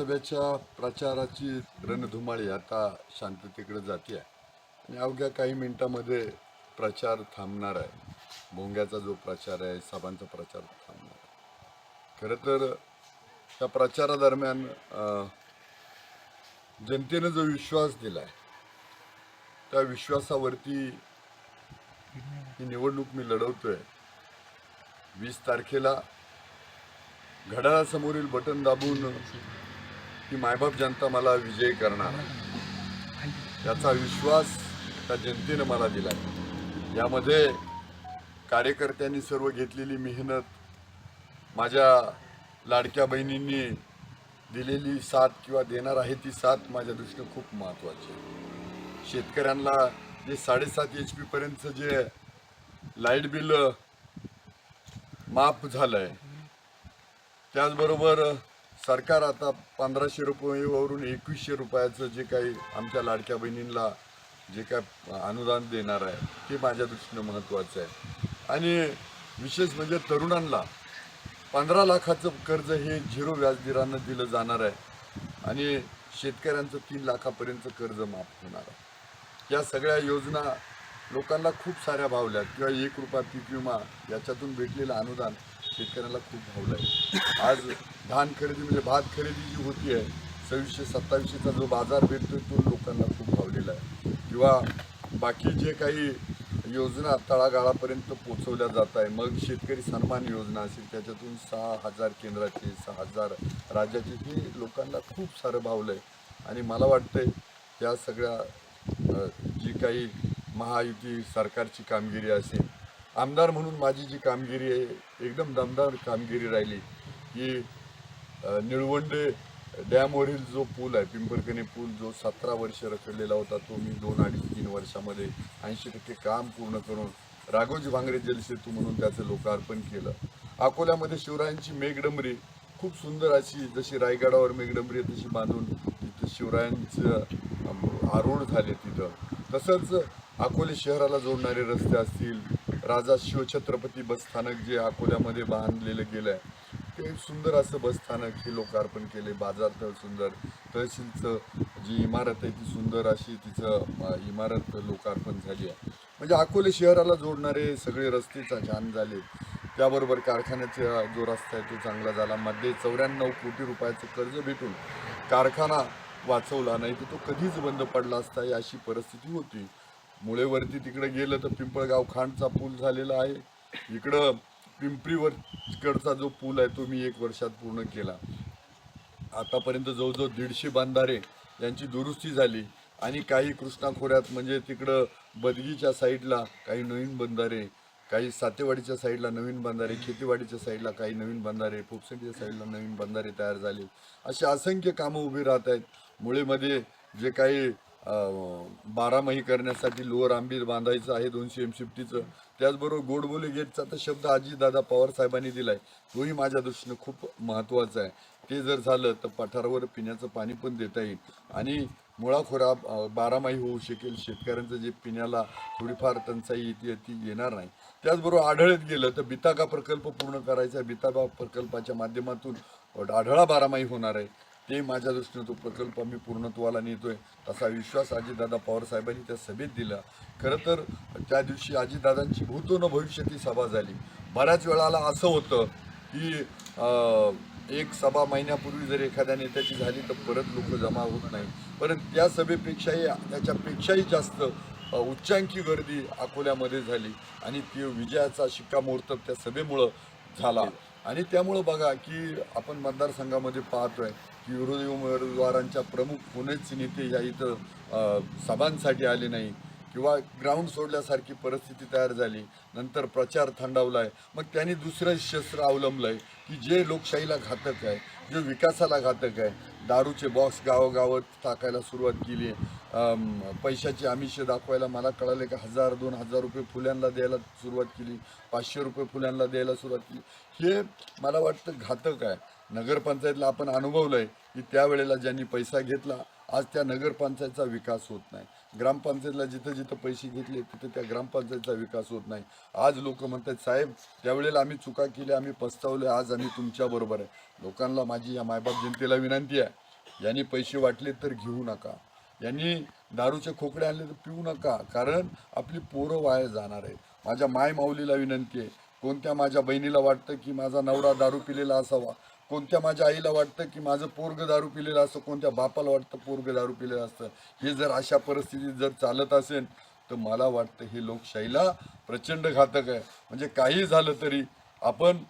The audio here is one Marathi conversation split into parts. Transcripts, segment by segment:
सभेच्या प्रचाराची रणधुमाळी आता शांततेकडे जाते आणि अवघ्या काही मिनिटांमध्ये प्रचार थांबणार आहे. भोंग्याचा जो प्रचार आहे साबांचा प्रचार थांबणार आहे. खरं तर त्या प्रचारादरम्यान जनतेनं जो विश्वास दिला आहे त्या विश्वासावरती ही निवडणूक मी लढवतोय. वीस तारखेला घड्याळासमोरील बटन दाबून की मायबाप जनता मला विजयी करणार. याचा विश्वास त्या जनतेनं मला दिला यामध्ये कार्यकर्त्यांनी सर्व घेतलेली मेहनत माझ्या लाडक्या बहिणींनी दिलेली साथ किंवा देणार आहे ती साथ माझ्या दृष्टीनं खूप महत्त्वाची आहे. शेतकऱ्यांना जे साडेसात एच पी पर्यंतचं जे लाइट बिल माफ झालं आहे त्याचबरोबर सरकार आता पंधराशे रुपयेवरून एकवीसशे रुपयाचं जे काही आमच्या लाडक्या बहिणींना जे काय अनुदान देणार आहे ते माझ्या दृष्टीनं महत्त्वाचं आहे. आणि विशेष म्हणजे तरुणांना पंधरा लाखाचं कर्ज हे झिरो व्याजदरानं दिलं जाणार आहे आणि शेतकऱ्यांचं तीन लाखापर्यंत कर्ज माफ होणार आहे. या सगळ्या योजना लोकांना खूप साऱ्या भावल्यात किंवा एक रुपया पीक विमा याच्यातून भेटलेलं अनुदान शेतकऱ्याला खूप भावलं आहे. आज धान खरेदी म्हणजे भात खरेदी जी होती आहे सव्वीसशे सत्तावीसशेचा जो बाजार भेटतो तो लोकांना खूप भावलेला आहे. किंवा बाकी जे काही योजना तळागाळापर्यंत पोचवल्या जात आहे मग शेतकरी सन्मान योजना असेल त्याच्यातून सहा हजार केंद्राचे सहा हजार राज्याचे हे लोकांना खूप सारं भावलं आहे आणि मला वाटतंय या सगळ्या जी काही महायुती सरकारची कामगिरी असेल आमदार म्हणून माझी जी कामगिरी आहे एकदम दमदार कामगिरी राहिली की निळवंडे डॅमवरील जो पूल आहे पिंपरकणी पूल जो सतरा वर्ष रखडलेला होता तो मी दोन अडीच तीन वर्षामध्ये ऐंशी टक्के काम पूर्ण करून राघोजी भांगरे जलसेतू म्हणून त्याचं लोकार्पण केलं. अकोल्यामध्ये शिवरायांची मेघडंबरी खूप सुंदर अशी जशी रायगडावर मेघडंबरी आहे तशी बांधून तिथं शिवरायांचं आरूढ झाले तिथं. तसंच अकोले शहराला जोडणारे रस्ते असतील राजा शिवछत्रपती बसस्थानक जे अकोल्यामध्ये बांधलेलं गेलं आहे ते सुंदर असं बसस्थानक हे लोकार्पण केले. बाजार तर सुंदर तहसीलचं जी इमारत आहे ती सुंदर अशी तिचं इमारत लोकार्पण झाली आहे. म्हणजे अकोले शहराला जोडणारे सगळे रस्ते छान झाले. त्याबरोबर कारखान्याचा जो रस्ता आहे तो चांगला झाला. मध्ये चौऱ्याण्णव कोटी रुपयाचं कर्ज भेटून कारखाना वाचवला नाही तर तो कधीच बंद पडला असता ही अशी परिस्थिती होती. मुळेवरती तिकडे गेलं तर पिंपळगाव खांडचा पूल झालेला आहे. इकडं पिंपरीवरकडचा जो पूल आहे तो मी एक वर्षात पूर्ण केला. आतापर्यंत जवळजवळ दीडशे बांधारे यांची दुरुस्ती झाली आणि काही कृष्णा खोऱ्यात म्हणजे तिकडं बदगीच्या साईडला काही नवीन बंधारे काही सातेवाडीच्या साईडला नवीन बंधारे खेतीवाडीच्या साईडला काही नवीन बंधारे पोपसंडीच्या साईडला नवीन बंधारे तयार झाले. अशी असंख्य कामं उभी राहत आहेत. मुळेमध्ये जे काही बारामाही बारामही करण्यासाठी लोअर आंबीर बांधायचं आहे दोनशे एम शिफ्टीचं त्याचबरोबर गोडबोले गेटचा तर शब्द आजीदादा पवार साहेबांनी दिलाय. तोही माझ्या दृष्टीनं खूप महत्त्वाचा आहे. ते जर झालं तर पठारावर पिण्याचं पाणी पण देता येईल. आणि मुळाखोरा बारामाही होऊ शकेल. शेतकऱ्यांचं जे पिण्याला थोडीफार टंचाई येते ती येणार नाही. त्याचबरोबर आढळत गेलं तर बिताका प्रकल्प पूर्ण करायचा आहे. बितागा प्रकल्पाच्या माध्यमातून आढळा बारामाही होणार आहे. ते माझ्या दृष्टीनं तो प्रकल्प आम्ही पूर्णत्वाला नेतोय असा विश्वास अजितदादा पवार साहेबांनी त्या सभेत दिला. खरं तर त्या दिवशी अजितदादांची भूतो न भविष्यती सभा झाली. बऱ्याच वेळाला असं होतं की एक सभा महिन्यापूर्वी जर एखाद्या नेत्याची झाली तर परत लोक जमा होत नाही परत त्या सभेपेक्षाही त्याच्यापेक्षाही जास्त उच्चांकी गर्दी अकोल्यामध्ये झाली आणि ती विजयाचा शिक्कामोर्तब त्या सभेमुळं झाला. आणि त्यामुळं बघा की आपण मतदारसंघामध्ये पाहतोय विरोधी उमेदवारांच्या प्रमुख पुणेच नेते या इथं सभांसाठी आले नाही. किंवा ग्राउंड सोडल्यासारखी परिस्थिती तयार झाली. नंतर प्रचार थंडावलाय. मग त्यांनी दुसरं शस्त्र अवलंबलंय की जे लोकशाहीला घातक आहे जे विकासाला घातक आहे. दारूचे बॉक्स गावोगावात टाकायला सुरुवात केली अम, पैशाची आमिष दाखवायला मला कळाले की हजार दोन हजार रुपये फुल्यांना द्यायला सुरुवात केली. पाचशे रुपये फुल्यांना द्यायला सुरुवात केली. हे मला वाटतं घातक आहे. नगरपंचायतला आपण अनुभवलं आहे की त्यावेळेला ज्यांनी पैसा घेतला आज त्या नगरपंचायतचा विकास होत नाही. ग्रामपंचायतला जिथं जिथं पैसे घेतले तिथं त्या ग्रामपंचायतचा विकास होत नाही. आज लोक म्हणतात साहेब त्यावेळेला आम्ही चुका केल्या आम्ही पस्तावले आज आम्ही तुमच्याबरोबर आहे. लोकांना माझी या मायबाप जनतेला विनंती आहे यांनी पैसे वाटले तर घेऊ नका. यांनी दारूचे खोकडे आणले तर पिऊ नका कारण आपली पोरं वाया जाणार आहे माझ्या माय माऊलीला विनंती आहे कोणत्या माझ्या बहिणीला वाटतं की माझा नवरा दारू पिलेला असावा? कोणत्या माझ्या आईला वाटतं की माझं पोरग दारू पिलेलं असतं कोणत्या बापाला वाटतं पोरग दारू पिलेलं असतं? हे जर अशा परिस्थितीत जर चालत असेल तर मला वाटतं हे लोकशाहीला प्रचंड घातक आहे. म्हणजे काही झालं तरी आपण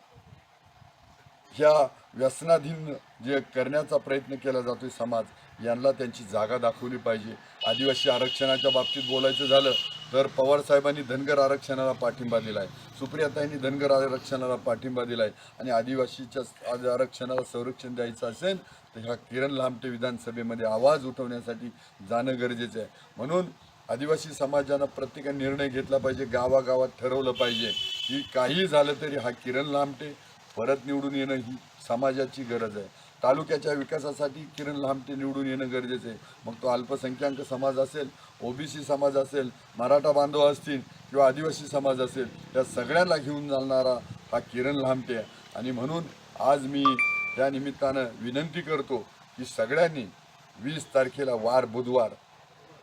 ह्या व्यसनाधीन जे करण्याचा प्रयत्न केला जातोय समाज यांना त्यांची जागा दाखवली पाहिजे. आदिवासी आरक्षणाच्या बाबतीत बोलायचं झालं तर पवार साहेबांनी धनगर आरक्षणाला पाठिंबा दिला आहे सुप्रियाताईंनी धनगर आरक्षणाला पाठिंबा दिला आहे आणि आदिवासीच्या आज आरक्षणाला संरक्षण द्यायचं असेल तर ह्या किरण लामटे विधानसभेमध्ये आवाज उठवण्यासाठी जाणं गरजेचं आहे. म्हणून आदिवासी समाजानं प्रत्येकाने निर्णय घेतला पाहिजे गावागावात ठरवलं पाहिजे की काही झालं तरी हा किरण लामटे परत निवडून येणं ही समाजाची गरज आहे. तालुक्याच्या विकासासाठी किरण लांबटे निवडून येणं गरजेचं आहे. मग तो अल्पसंख्याक समाज असेल ओबीसी समाज असेल मराठा बांधव असतील किंवा आदिवासी समाज असेल त्या सगळ्यांना घेऊन चालणारा हा किरण लांबटे आहे. आणि म्हणून आज मी त्या निमित्तानं विनंती करतो की सगळ्यांनी वीस तारखेला वार बुधवार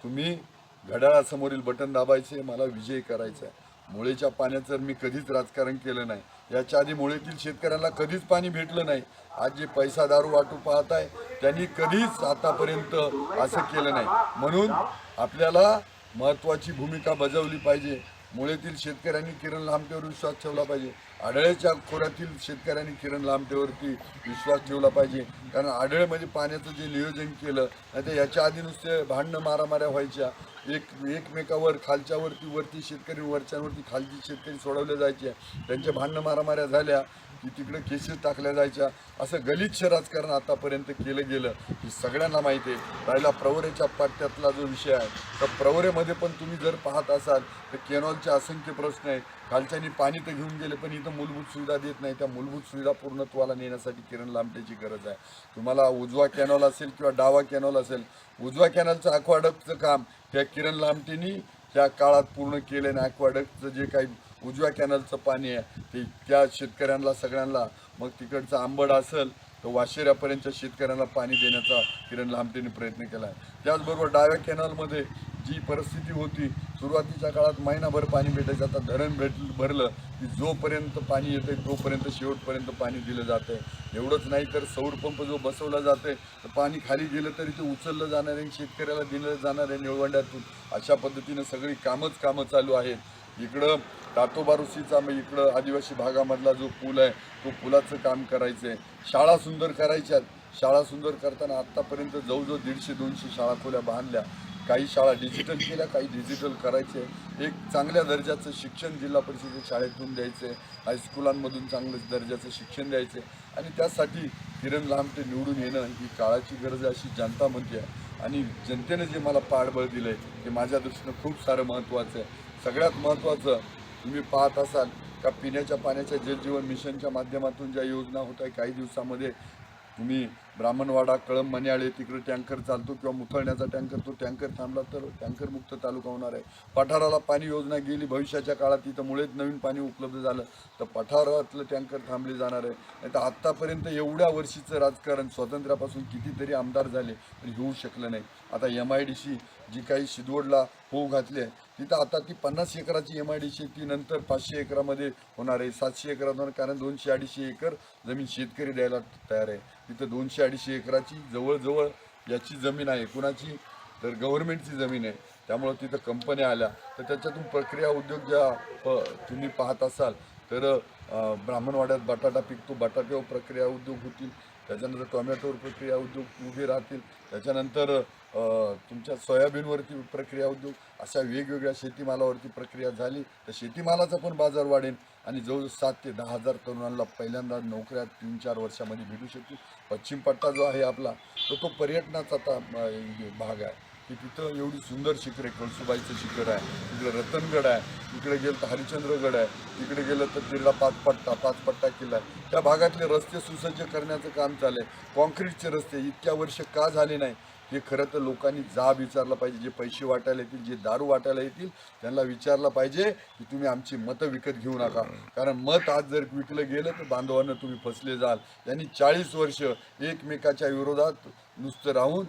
तुम्ही घड्याळासमोरील बटन दाबायचे मला विजय करायचा आहे. मुळेच्या पाण्याचं मी कधीच राजकारण केलं नाही. याच्या आधी मुळेतील शेतकऱ्यांना कधीच पाणी भेटलं नाही. आज जे पैसा दारू वाटू पाहत आहे त्यांनी कधीच आतापर्यंत असं केलं नाही. म्हणून आपल्याला महत्त्वाची भूमिका बजावली पाहिजे. मुळेतील शेतकऱ्यांनी किरण लांबटेवर विश्वास ठेवला पाहिजे. आडळ्याच्या खोऱ्यातील शेतकऱ्यांनी किरण लांबटेवरती विश्वास ठेवला पाहिजे. कारण आढळमध्ये पाण्याचं जे नियोजन केलं नाही तर याच्या आधी नुसते भांडणं मारामाऱ्या व्हायच्या. एक एकमेकावर खालच्यावरती वरती शेतकरी वरच्यांवरती खालची शेतकरी सोडवले जायचे. त्यांच्या भांडणं मारामाऱ्या झाल्या. की तिकडे केसेस टाकल्या जायच्या. असं गलिच्छ राजकारण आतापर्यंत केलं गेलं. ही सगळ्यांना माहिती आहे. राहिला प्रवरेच्या पाट्यातला जो विषय आहे तर प्रवरेमध्ये पण तुम्ही जर पाहत असाल तर केनॉलचे असंख्य प्रश्न आहे खालच्यानी पाणी तर घेऊन गेले पण इथं मूलभूत सुविधा देत नाही. त्या मूलभूत सुविधा पूर्णत्वाला नेण्यासाठी किरण लांबटेची गरज आहे. तुम्हाला उजवा कॅनॉल असेल किंवा डावा कॅनॉल असेल उजवा कॅनॉलचं अक्वाडकचं काम त्या किरण लांबटेनी त्या काळात पूर्ण केलं आणि अक्वाडकचं जे काही उजव्या कॅनलचं पाणी आहे. ते त्या शेतकऱ्यांना सगळ्यांना मग तिकडचं आंबड असेल तर वाशेऱ्यापर्यंतच्या शेतकऱ्यांना पाणी देण्याचा किरण लांबटेने प्रयत्न केला आहे. त्याचबरोबर डाव्या कॅनलमध्ये जी परिस्थिती होती सुरुवातीच्या काळात महिनाभर पाणी भेटायचं आता धरण भेट भरलं की जोपर्यंत पाणी येते तोपर्यंत शेवटपर्यंत पाणी दिलं जातं एवढंच नाही तर सौर पंप जो बसवला जाते तर पाणी खाली गेलं तरी ते उचललं जाणार आहे शेतकऱ्याला दिलं जाणार आहे निळवंड्यातून. अशा पद्धतीनं सगळी कामच कामं चालू आहेत. इकडं तातोबारुशीचा मग म्हणजे इकडं आदिवासी भागामधला जो पूल आहे तो पुलाचं काम करायचं आहे शाळा सुंदर करायच्यात शाळा सुंदर करताना आत्तापर्यंत जवळजवळ दीडशे दोनशे शाळा खोल्या बांधल्या. काही शाळा डिजिटल केल्या काही डिजिटल करायचे. एक चांगल्या दर्जाचं शिक्षण जिल्हा परिषदेच्या शाळेतून द्यायचं आहे हायस्कुलांमधून चांगलं दर्जाचं शिक्षण द्यायचं आहे आणि त्यासाठी किरण लांबटे निवडून येणं ही काळाची गरज आहे अशी जनता म्हणते. आहे आणि जनतेनं जे मला पाठबळ दिलं आहे ते माझ्या दृष्टीनं खूप सारं महत्त्वाचं आहे. सगळ्यात महत्त्वाचं तुम्ही पाहत असाल का पिण्याच्या पाण्याच्या जलजीवन मिशनच्या माध्यमातून ज्या योजना होत आहे काही दिवसामध्ये तुम्ही ब्राह्मणवाडा कळंब मन्याळे तिकडे टँकर चालतो किंवा मुथळण्याचा टँकर तो टँकर थांबला तर टँकरमुक्त तालुका होणार आहे. पठाराला पाणी योजना गेली भविष्याच्या काळात तिथं मुळेच नवीन पाणी उपलब्ध झालं तर पठारातलं टँकर थांबले जाणार आहे. नाही तर आत्तापर्यंत एवढ्या वर्षीचं राजकारण स्वातंत्र्यापासून कितीतरी आमदार झाले पण होऊ शकलं नाही. आता एम आय डी सी जी काही शिदवडला होऊ घातली आहे तिथं आता ती पन्नास एकराची एम आय डी सी ती नंतर पाचशे एकरामध्ये होणार आहे. सातशे एकरात होणार कारण दोनशे अडीचशे एकर जमीन शेतकरी द्यायला तयार आहे. तिथं दोनशे अडीचशे एकराची जवळजवळ याची जमीन आहे. कुणाची? तर गव्हर्नमेंटची जमीन आहे. त्यामुळं तिथं कंपन्या आल्या. तर त्याच्यातून प्रक्रिया उद्योग ज्या प तुम्ही पाहत असाल तर ब्राह्मणवाड्यात बटाटा पिकतो. बटाट्यावर प्रक्रिया उद्योग होतील. त्याच्यानंतर टोमॅटोवर प्रक्रिया उद्योग उभे राहतील. त्याच्यानंतर तुमच्या सोयाबीनवरती प्रक्रिया उद्योग अशा वेगवेगळ्या शेतीमालावरती प्रक्रिया झाली तर शेतीमालाचा पण बाजार वाढेल. आणि जवळ सात ते दहा हजार तरुणांना पहिल्यांदा नोकऱ्या तीन चार वर्षामध्ये भेटू शकतील. पश्चिम पट्टा जो आहे आपला तो तो पर्यटनाचा आता भाग आहे. की तिथं एवढी सुंदर शिखर आहे कळसुबाईचं शिखर आहे. तिकडे रतनगड आहे. इकडे गेलं तर हरिश्चंद्रगड आहे. तिकडे गेलं तर तिरला पाचपट्टा पाचपट्टा किल्ला आहे. त्या भागातले रस्ते सुसज्ज करण्याचं काम चाललं आहे कॉन्क्रीटचे रस्ते इतक्या वर्ष का झाले नाही? हे खरं तर लोकांनी जाब विचारला पाहिजे जे पैसे वाटायला येतील जे दारू वाटायला येतील त्यांना विचारलं पाहिजे की तुम्ही आमची मतं विकत घेऊ नका. कारण मत आज जर विकलं गेलं तर बांधवांना तुम्ही फसले जाल. त्यांनी चाळीस वर्ष एकमेकाच्या विरोधात नुसतं राहून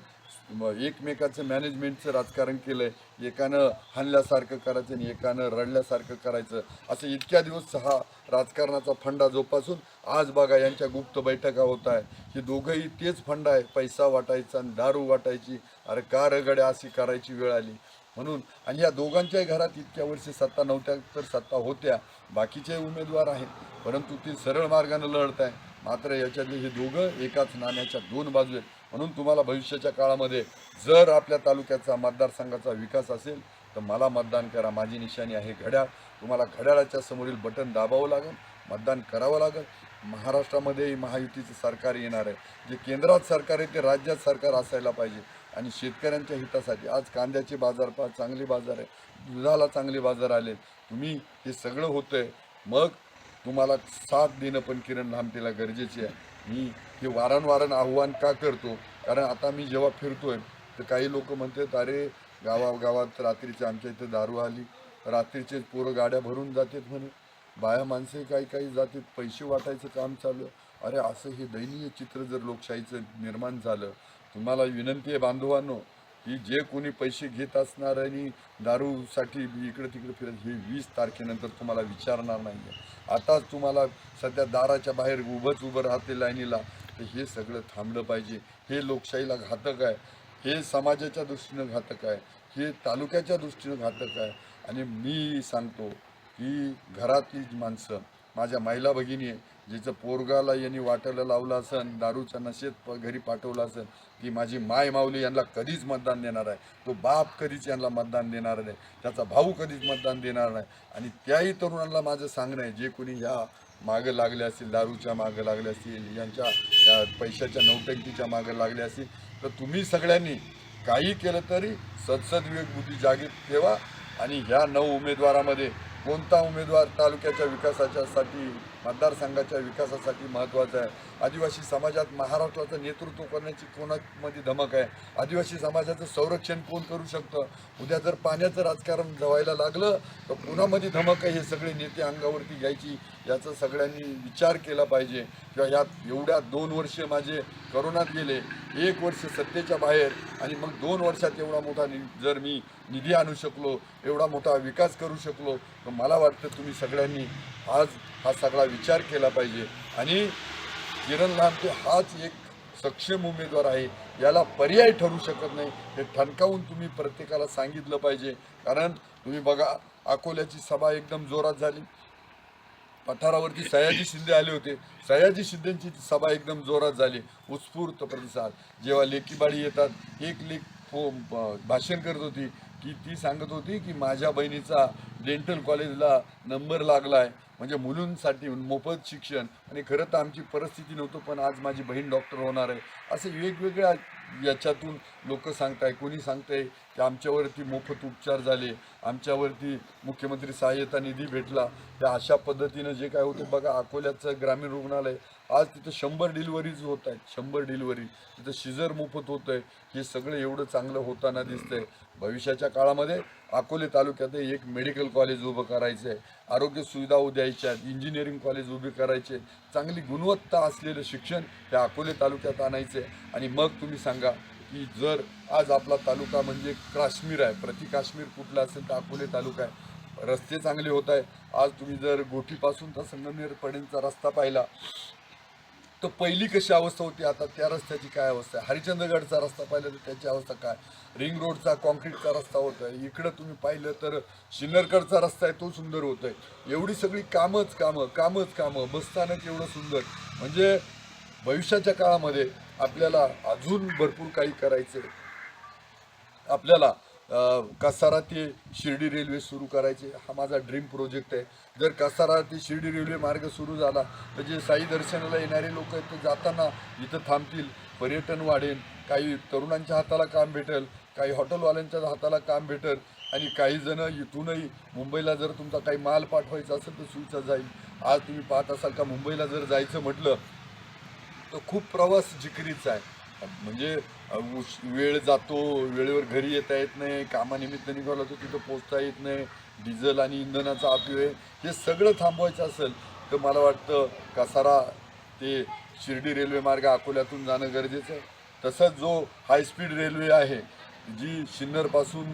एकमेकाचं मॅनेजमेंटचं राजकारण केलंय एकानं हाणल्यासारखं करायचं आणि एकानं रडल्यासारखं करायचं. असं इतक्या दिवस हा राजकारणाचा फंडा जोपासून आज बघा यांच्या गुप्त बैठका होत आहे. हे दोघंही तेच फंड आहे पैसा वाटायचा आणि दारू वाटायची. अरे का रगड्या अशी करायची वेळ आली? म्हणून आणि या दोघांच्याही घरात इतक्या वर्षी सत्ता नव्हत्या तर सत्ता होत्या. बाकीचे उमेदवार आहेत परंतु ते सरळ मार्गाने लढत आहे मात्र याच्यातले हे दोघं एकाच नाण्याच्या दोन बाजू आहेत म्हणून तुम्हाला भविष्याच्या काळामध्ये जर आपल्या तालुक्याचा मतदारसंघाचा विकास असेल तर मला मतदान करा. माझी निशाणी आहे घड्याळ. तुम्हाला घड्याळाच्या समोरील बटन दाबावं लागेल मतदान करावं लागेल. महाराष्ट्रामध्ये महायुतीचं सरकार येणार आहे. जे केंद्रात सरकार आहे ते राज्यात सरकार असायला पाहिजे. आणि शेतकऱ्यांच्या हितासाठी आज कांद्याचे बाजार पा चांगले बाजार आहे. दुधाला चांगले बाजार आले. तुम्ही हे सगळं होतंय. मग तुम्हाला साथ देणं पण किरण लांबटेला गरजेचे आहे. मी हे वारंवार आव्हान का करतो कारण आता मी जेव्हा फिरतोय तर काही लोक म्हणतात अरे गावागावात रात्रीचे आमच्या इथं दारू आली. रात्रीचे पोरं गाड्या भरून जातात म्हणे. बाया माणसे काही काही जातात. पैसे वाटायचं काम चालू. आहे. अरे असं हे दयनीय चित्र जर लोकशाहीचं निर्माण झालं तुम्हाला विनंती आहे बांधवांनो की जे कोणी पैसे घेत असणार आणि दारूसाठी इकडे तिकडे फिरत हे वीस तारखेनंतर तुम्हाला विचारणार नाही आहे आताच तुम्हाला सध्या दाराच्या बाहेर उभंच उभं राहते लाईनीला तर हे सगळं थांबलं पाहिजे. हे लोकशाहीला घातक आहे. हे समाजाच्या दृष्टीनं घातक आहे. हे तालुक्याच्या दृष्टीनं घातक आहे. आणि मी सांगतो की घरातली माणसं माझ्या महिला भगिनी आहे जिचं पोरगाला यांनी वाटायला लावलं असेल दारूच्या नशेत घरी पाठवलं असेल की माझी माय माऊली यांना कधीच मतदान देणार आहे. तो बाप कधीच यांना मतदान देणार नाही. त्याचा भाऊ कधीच मतदान देणार नाही. आणि त्याही तरुणांना माझं सांगणं आहे जे कोणी ह्या मागं लागले असतील दारूच्या मागं लागले असतील यांच्या त्या पैशाच्या नौटंकीच्या मागं लागले असतील तर तुम्ही सगळ्यांनी काही केलं तरी सदसद बुद्धी जागी ठेवा. आणि ह्या नऊ उमेदवारामध्ये कोणता उमेदवार तालुक्याच्या विकासाच्यासाठी मतदारसंघाच्या विकासासाठी महत्त्वाचं आहे. आदिवासी समाजात महाराष्ट्राचं नेतृत्व करण्याची कोणामध्ये धमक आहे? आदिवासी समाजाचं संरक्षण कोण करू शकतं? उद्या जर पाण्याचं राजकारण जवायला लागलं तर कोणामध्ये धमक आहे? हे सगळे नेते अंगावरती घ्यायची याचा सगळ्यांनी विचार केला पाहिजे. किंवा यात एवढ्या दोन वर्ष माझे करोनात गेले एक वर्ष सत्तेच्या बाहेर आणि मग दोन वर्षात एवढा मोठा नि जर मी निधी आणू शकलो एवढा मोठा विकास करू शकलो तर मला वाटतं तुम्ही सगळ्यांनी आज हा सगळा विचार केला पाहिजे. आणि किरण लांबते हाच एक सक्षम उमेदवार आहे. याला पर्याय ठरू शकत नाही. हे ठणकावून तुम्ही प्रत्येकाला सांगितलं पाहिजे. कारण तुम्ही बघा अकोल्याची सभा एकदम जोरात झाली. पठारावरती सयाजी शिंदे आले होते. सयाजी शिंदेची सभा एकदम जोरात झाली. उत्स्फूर्त प्रतिसाद. जेव्हा लेकीबाळी येतात एक लेख फो भाषण करत होती की ती सांगत होती की माझ्या बहिणीचा डेंटल कॉलेजला नंबर लागला आहे म्हणजे मुलींसाठी मोफत शिक्षण. आणि खरं तर आमची परिस्थिती नव्हतं पण आज माझी बहीण डॉक्टर होणार आहे. असे वेगवेगळ्या याच्यातून लोक सांगताय कोणी सांगताय की आमच्यावरती मोफत उपचार झाले आमच्यावरती मुख्यमंत्री सहाय्यता निधी भेटला. त्या अशा पद्धतीनं जे काय होतं बघा अकोल्याचं ग्रामीण रुग्णालय आज तिथं शंभर डिलिव्हरीज होत आहेत शंभर डिलिव्हरी. तिथं शिजर मोफत होतं आहे हे सगळं एवढं चांगलं होताना दिसतंय. भविष्याच्या काळामध्ये अकोले तालुक्यात एक मेडिकल कॉलेज उभं करायचं आहे आरोग्य सुविधा द्यायच्या आहेत इंजिनिअरिंग कॉलेज उभे करायचे. चांगली गुणवत्ता असलेलं शिक्षण त्या अकोले तालुक्यात आणायचं आहे आणि मग तुम्ही सांगा की जर आज आपला तालुका म्हणजे काश्मीर आहे प्रति काश्मीर कुठला असेल तर अकोले तालुका आहे. रस्ते चांगले होत आहे आज तुम्ही जर गोठीपासून तर संगमनेरपर्यंतचा रस्ता पाहिला तर पहिली कशी अवस्था होती आता? त्या रस्त्याची काय अवस्था आहे? हरिचंद्रगडचा रस्ता पाहिला तर त्याची अवस्था काय? रिंग रोडचा कॉन्क्रीटचा रस्ता होता आहे इकडं तुम्ही पाहिलं तर शिन्नरकडचा रस्ता आहे तो सुंदर होत आहे एवढी सगळी कामच कामं कामच कामं. बसस्थानक एवढं सुंदर. म्हणजे भविष्याच्या काळामध्ये आपल्याला अजून भरपूर काही करायचं आहे आपल्याला कसारा ते शिर्डी रेल्वे सुरू करायचे. हा माझा ड्रीम प्रोजेक्ट आहे. जर कसारा ते शिर्डी रेल्वे मार्ग सुरू झाला तर जे साई दर्शनाला येणारे लोक आहेत ते जाताना इथं थांबतील पर्यटन वाढेल काही तरुणांच्या हाताला काम भेटेल काही हॉटेलवाल्यांच्या हाताला काम भेटेल आणि काही जण इथूनही मुंबईला जर तुमचा काही माल पाठवायचा असेल तर सुविधा जाईल. आज तुम्ही पाहत असाल का मुंबईला जर जायचं म्हटलं तर खूप प्रवास जिकरीचा आहे. म्हणजे उस उश- वेळ जातो वेळेवर घरी येता येत नाही कामानिमित्त निघाला तर तिथं पोचता येत नाही डिझेल आणि इंधनाचा अपव्यय हे सगळं थांबवायचं असेल तर मला वाटतं कसारा ते शिर्डी रेल्वे मार्ग अकोल्यातून जाणं गरजेचं आहे. तसंच जो हायस्पीड रेल्वे आहे जी सिन्नरपासून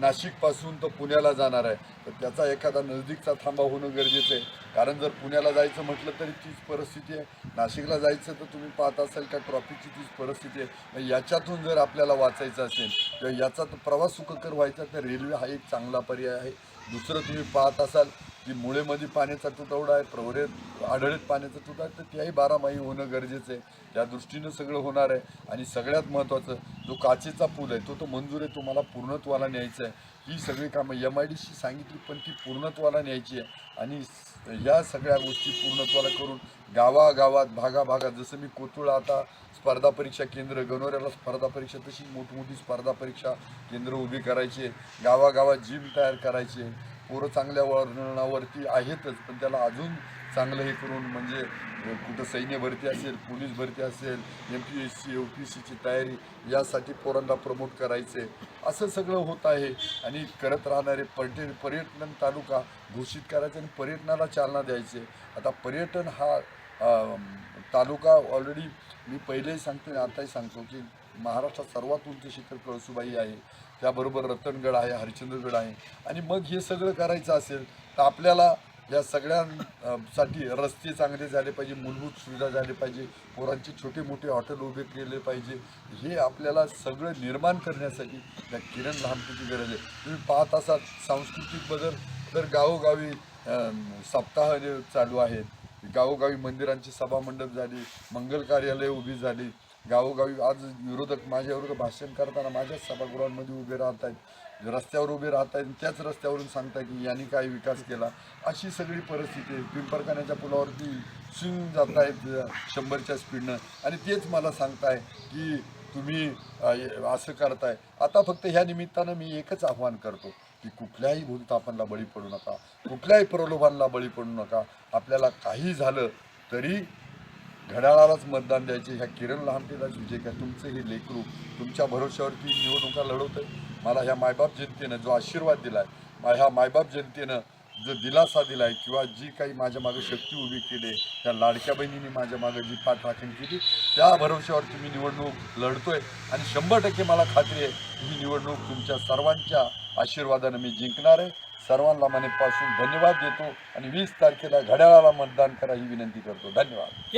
नाशिकपासून तर पुण्याला जाणार आहे. तर त्याचा एखादा नजदीकचा थांबा होणं गरजेचं आहे. कारण जर पुण्याला जायचं म्हटलं तरी तीच परिस्थिती आहे. नाशिकला जायचं तर तुम्ही पाहत असाल का ट्रॉफिकची तीच परिस्थिती आहे. याच्यातून जर आपल्याला वाचायचं असेल किंवा याचा तर प्रवास सुखकर व्हायचा. तर रेल्वे हा एक चांगला पर्याय आहे. दुसरं तुम्ही पाहत असाल की मुळेमध्ये पाण्याचा तुटवडा आहे प्रवरेत आढळीत पाण्याचा तुटा आहे तर त्याही बारामाही होणं गरजेचं आहे. त्या दृष्टीनं सगळं होणार आहे. आणि सगळ्यात महत्त्वाचं जो काचेचा पूल आहे तो तो मंजूर आहे. तुम्हाला पूर्णत्वाला न्यायचा आहे. ही सगळी कामं एम आय डीशी सांगितली पण ती पूर्णत्वाला न्यायची आहे. आणि या ह्या सगळ्या गोष्टी पूर्णत्वाला करून गावागावात भागाभागात जसं मी कोतुळा आता स्पर्धा परीक्षा केंद्र गणोऱ्याला स्पर्धा परीक्षा तशी मोठमोठी स्पर्धा परीक्षा केंद्र उभी करायची आहे. गावागावात जिम तयार करायची आहे. पोरं चांगल्या वर्णनावरती आहेतच पण त्याला अजून चांगलं हे करून म्हणजे कुठं सैन्य भरती असेल पोलीस भरती असेल M P S C U P सीची तयारी यासाठी पोरांना प्रमोट करायचे असं सगळं होत आहे आणि करत राहणारे पर्यटन पर्यटन तालुका घोषित करायचे आणि पर्यटनाला चालना द्यायचे. आता पर्यटन हा तालुका ऑलरेडी मी पहिलेही सांगतो आणि आताही सांगतो की महाराष्ट्रात सर्वात उंच शिखर कळसुबाई आहे. त्याबरोबर रतनगड आहे हरिश्चंद्रगड आहे. आणि मग हे सगळं करायचं असेल तर आपल्याला या सगळ्यांसाठी रस्ते चांगले झाले पाहिजे मूलभूत सुविधा झाली पाहिजे पोरांचे छोटे मोठे हॉटेल उभे केले पाहिजे. हे आपल्याला सगळं निर्माण करण्यासाठी त्या किरण लहानपणीची गरज आहे. तुम्ही पाहत असाल सांस्कृतिक बदल तर गावोगावी सप्ताह चालू आहेत. गावोगावी मंदिरांची सभामंडप झाली मंगल कार्यालय उभी झाली. गावोगावी आज विरोधक माझ्या भाषण करताना माझ्याच सभागृहांमध्ये उभे राहत आहेत रस्त्यावर उभे राहत आहेत त्याच रस्त्यावरून सांगताय की यांनी काय विकास केला. अशी सगळी परिस्थिती आहे. पिंपरखान्याच्या पुलावरती स्विंग जात आहेत शंभरच्या स्पीडनं आणि तेच मला सांगताय की तुम्ही असं करताय. आता फक्त ह्या निमित्तानं मी एकच आव्हान करतो की कुठल्याही भूलतापांना बळी पडू नका. कुठल्याही प्रलोभांना बळी पडू नका. आपल्याला काही झालं तरी घड्याळालाच मतदान द्यायचे. ह्या किरण लहानतेलाच विजय काय? तुमचं हे लेकरू तुमच्या भरोश्यावरती निवडणुका लढवत आहे मला ह्या मायबाप जनतेनं जो आशीर्वाद दिला आहे ह्या मायबाप जनतेनं जो दिलासा दिला आहे किंवा जी काही माझ्या मागे शक्ती उभी केली त्या लाडक्या बहिणीने माझ्या मागे जी पाठराखण केली त्या भरोश्यावरती मी निवडणूक लढतोय. आणि शंभर टक्के मला खात्री आहे ही निवडणूक तुमच्या सर्वांच्या आशीर्वादानं मी जिंकणार आहे. सर्वांना मनापासून धन्यवाद देतो आणि वीस तारखेला घड्याळाला मतदान करा ही विनंती करतो. धन्यवाद.